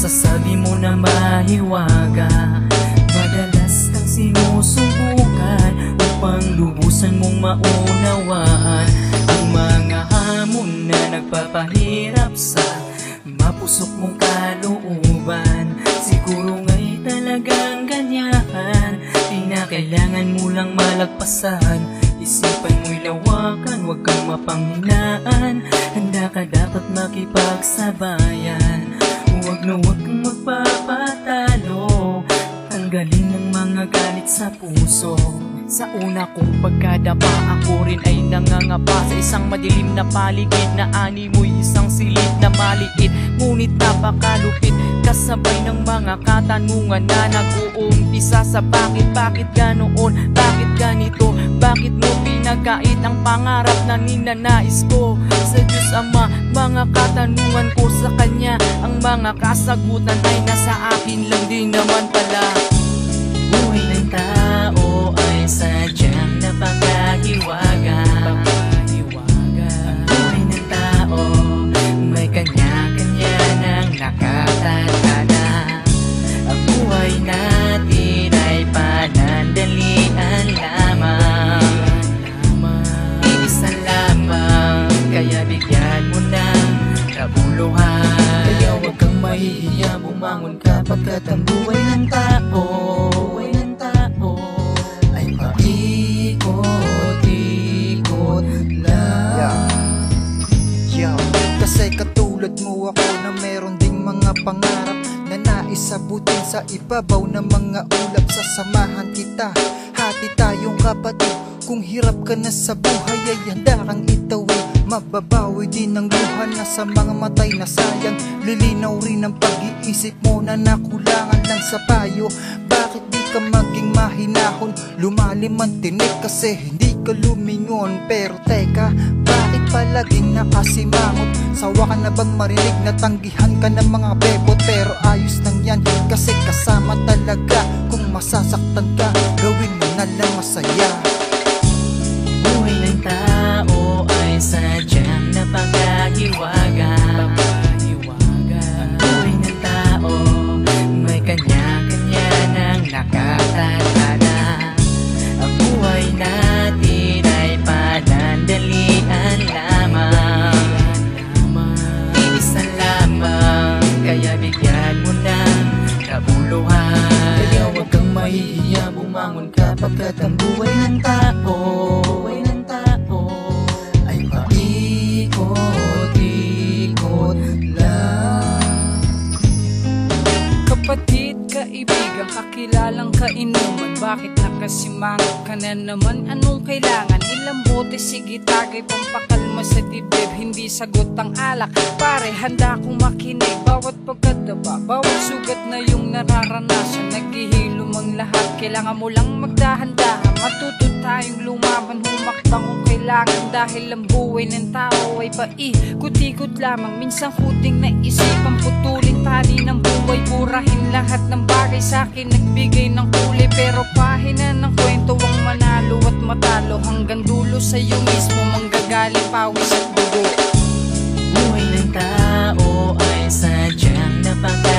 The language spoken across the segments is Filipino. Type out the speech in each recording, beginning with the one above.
Sasabi mo na mahiwaga. Madalas kang sinusubukan Upang lubusan mong maunawaan Ang mga hamon na nagpapahirap sa Mapusok mong kalooban. Siguro nga'y talagang ganyan Di na kailangan mo lang malagpasan. Isipan mo'y lawakan, huwag kang mapanghinaan. Handa ka dapat makipagsabayan Huwag na huwag kang magpapatalo. Ang mga galit sa puso. Sa una kong pagkadapa Ako rin ay nangangapa. Sa isang madilim na paligid Na ani mo'y isang silid na maliit. Ngunit napakalupit Kasabay ng mga katanungan na nag-uumpisa Sa bakit, bakit ganoon, bakit ganito Bakit mo pinagkait ang pangarap na ninanais ko. Sa Diyos Ama, mga katanungan ko sa Kanya Ang mga kasagutan ay nasa akin lang din naman pala bumangon ka Pagkat ang buhay ng tao Buhay ng tao Ay paikot-ikot lang. Yo, kasi katulad mo ako na meron ding mga pangarap na nais abutin sa ibabaw ng mga ulap. Sasamahan kita, hati tayong kapatid Kung hirap ka na sa buhay ay handa kang itawid. Mababawi din ang luha na sa mga matay na sayang. Lilinaw rin ang pag-iisip mo na nakulangan lang sa payo. Bakit di ka maging mahinahon? Lumalim ang tinik kasi hindi ka lumingon. Pero teka, bakit palaging nakasimangot? Sawa ka na bang marinig na tanggihan ka ng mga bebot Pero ayos lang yan kasi kasama talaga. Kung masasaktan ka, gawin mo na lang masaya bumangon ka Pagkat ang buhay ng tao Buhay ay paikot-ikot lang Kapatid, kaibigan, kakilalang kainuman Bakit nakasimangot ka na naman? Anong kailangan? Ilang bote, sige tagay Pampakalma sa dibdib, hindi sagot ang alak Pare, handa akong makinig Bawat pagkadaba, bawat sugat na yung nararanasan Naghihilom ang lahat, kailangan mo lang magdahan-dahan Matuto tayong lumaban, humakbang kung kailangan. Dahil ang buhay ng tao ay paikot-ikot lamang Minsan kuting naisipan, putulin tali ng buhay Burahin lahat ng bagay. Sa akin, nagbigay ng kulay Pero pahina ng kwento ang manalo at matalo. Hanggang dulo sa'yo mismo, manggagaling pawis at dugo. Buhay ng tao ay sadyang napakahiwaga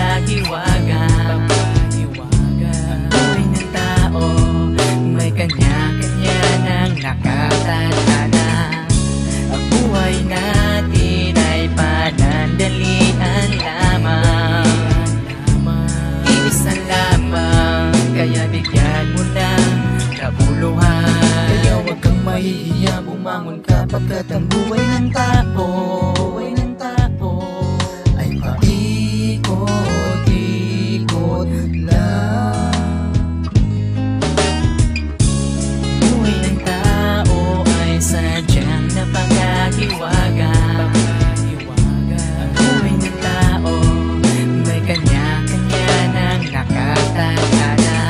bumangon ka Pagkat ang buhay ng tao Buhay ng tao ay paikot-ikot lang. Buhay ng tao ay sadyang napakahiwaga Ang buhay ng tao may kanya-kanya ng nakatadhana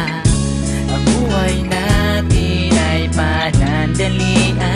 Ang buhay natin ay panandalian